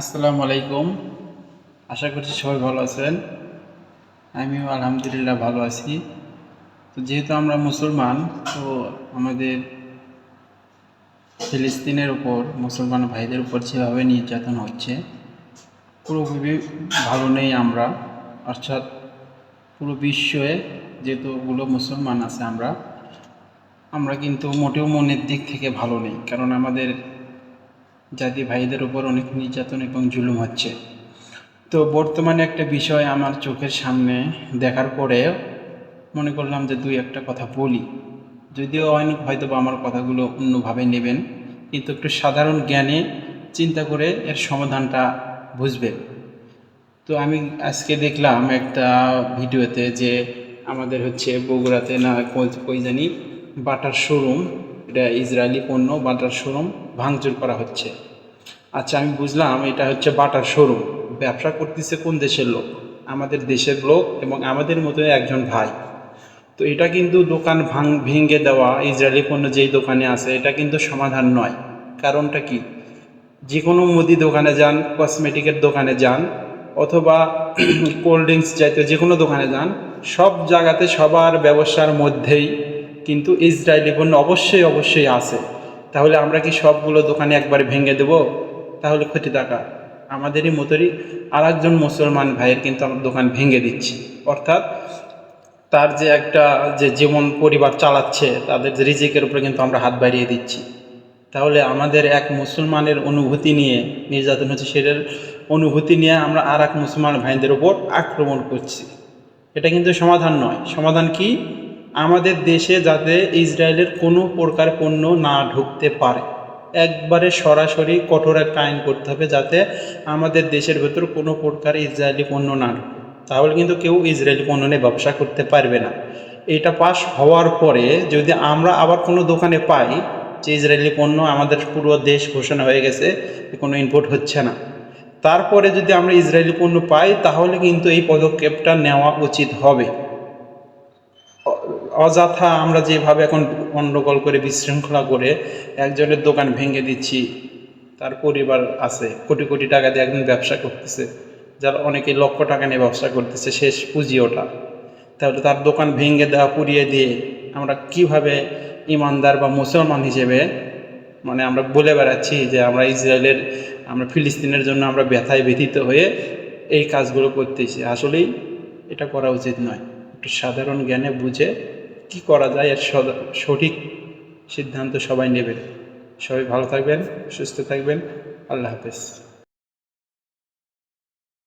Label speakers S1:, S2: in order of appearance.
S1: আসসালামু আলাইকুম। আশা করছি সবাই ভালো আছেন। আমিও আলহামদুলিল্লাহ ভালো আছি। তো যেহেতু আমরা মুসলমান, তো আমাদের ফিলিস্তিনের উপর, মুসলমান ভাইদের উপর যেভাবে নির্যাতন হচ্ছে পুরোপুরি ভালো নেই আমরা। অর্থাৎ পুরো বিশ্বে যেহেতুগুলো মুসলমান আছে আমরা আমরা কিন্তু মোটেও মনের দিক থেকে ভালো নেই। কারণ আমাদের জাতি ভাইদের উপর অনেক নির্যাতন এবং জুলুম হচ্ছে। তো বর্তমানে একটা বিষয় আমার চোখের সামনে দেখার পরে মনে করলাম যে দুই একটা কথা বলি। যদিও অনেক হয়তো বা আমার কথাগুলো অন্যভাবে নেবেন, কিন্তু একটু সাধারণ জ্ঞানে চিন্তা করে এর সমাধানটা বুঝবেন তো আমি আজকে দেখলাম একটা ভিডিওতে যে আমাদের হচ্ছে বগুড়াতে না কই জানি বাটার শোরুম এটা ইসরায়েলি পণ্য, বাটার শোরুম ভাঙচুর করা হচ্ছে। আচ্ছা আমি বুঝলাম এটা হচ্ছে বাটার শোরুম। ব্যবসা করতেছে কোন দেশের লোক? আমাদের দেশের লোক এবং আমাদের মতো একজন ভাই। তো এটা কিন্তু দোকান ভাঙ, ভেঙে দেওয়া, ইসরায়েলি পণ্য যেই দোকানে আছে, এটা কিন্তু সমাধান নয়। কারণটা কি? যে কোনো মুদি দোকানে যান, কসমেটিকের দোকানে যান, অথবা কোল্ড ড্রিঙ্কস জাতীয় যে কোনো দোকানে যান, সব জায়গাতে সবার ব্যবসার মধ্যেই কিন্তু ইসরায়েলি পণ্য অবশ্যই অবশ্যই আছে। তাহলে আমরা কি সবগুলো দোকানে একবারে ভেঙে দেব? তাহলে ক্ষতি টাকা আমাদেরই মতোরই আর একজন মুসলমান ভাইয়ের কিন্তু আমরা দোকান ভেঙে দিচ্ছি। অর্থাৎ তার যে একটা, যে জীবন পরিবার চালাচ্ছে, তাদের যে রিজিকের উপরে কিন্তু আমরা হাত বাড়িয়ে দিচ্ছি। তাহলে আমাদের এক মুসলমানের অনুভূতি নিয়ে, নির্যাতন হচ্ছে সেটার অনুভূতি নিয়ে আমরা আর এক মুসলমান ভাইদের ওপর আক্রমণ করছি। এটা কিন্তু সমাধান নয়। সমাধান কি? আমাদের দেশে যাতে ইসরায়েলের কোনো প্রকার পণ্য না ঢুকতে পারে, একবারে সরাসরি কঠোর একটা আইন করতে হবে যাতে আমাদের দেশের ভেতর কোনো প্রকার ইসরায়েলি পণ্য না ঢুকে। তাহলে কিন্তু কেউ ইসরায়েলি পণ্য নিয়ে ব্যবসা করতে পারবে না। এটা পাস হওয়ার পরে যদি আমরা আবার কোনো দোকানে পাই যে ইসরায়েলি পণ্য আমাদের পুরো দেশ ঘোষণা হয়ে গেছে, কোনো ইম্পোর্ট হচ্ছে না। তারপরে যদি আমরা ইসরায়েলি পণ্য পাই, তাহলে কিন্তু এই পদক্ষেপটা নেওয়া উচিত হবে। অযথা আমরা যেভাবে এখন গণ্ডগোল করে বিশৃঙ্খলা করে একজনের দোকান ভেঙে দিচ্ছি, তার পরিবার আছে, কোটি কোটি টাকা দিয়ে একজন ব্যবসা করতেছে, যারা অনেকে লক্ষ টাকা নিয়ে ব্যবসা করতেছে, শেষ পুঁজি ওটা। তাহলে তার দোকান ভেঙে দেওয়া, পুড়িয়ে দিয়ে আমরা কীভাবে ইমানদার বা মুসলমান হিসেবে মানে আমরা বলে বেড়াচ্ছি যে আমরা ইসরায়েলের, আমরা ফিলিস্তিনের জন্য আমরা ব্যথায় ব্যথিত হয়ে এই কাজগুলো করতেছি। আসলেই এটা করা উচিত নয়। একটু সাধারণ জ্ঞানে বুঝে কি করা যায় এর সঠিক সিদ্ধান্ত সবাই নেবেন সবাই ভালো থাকবেন, সুস্থ থাকবেন। আল্লাহ হাফেজ।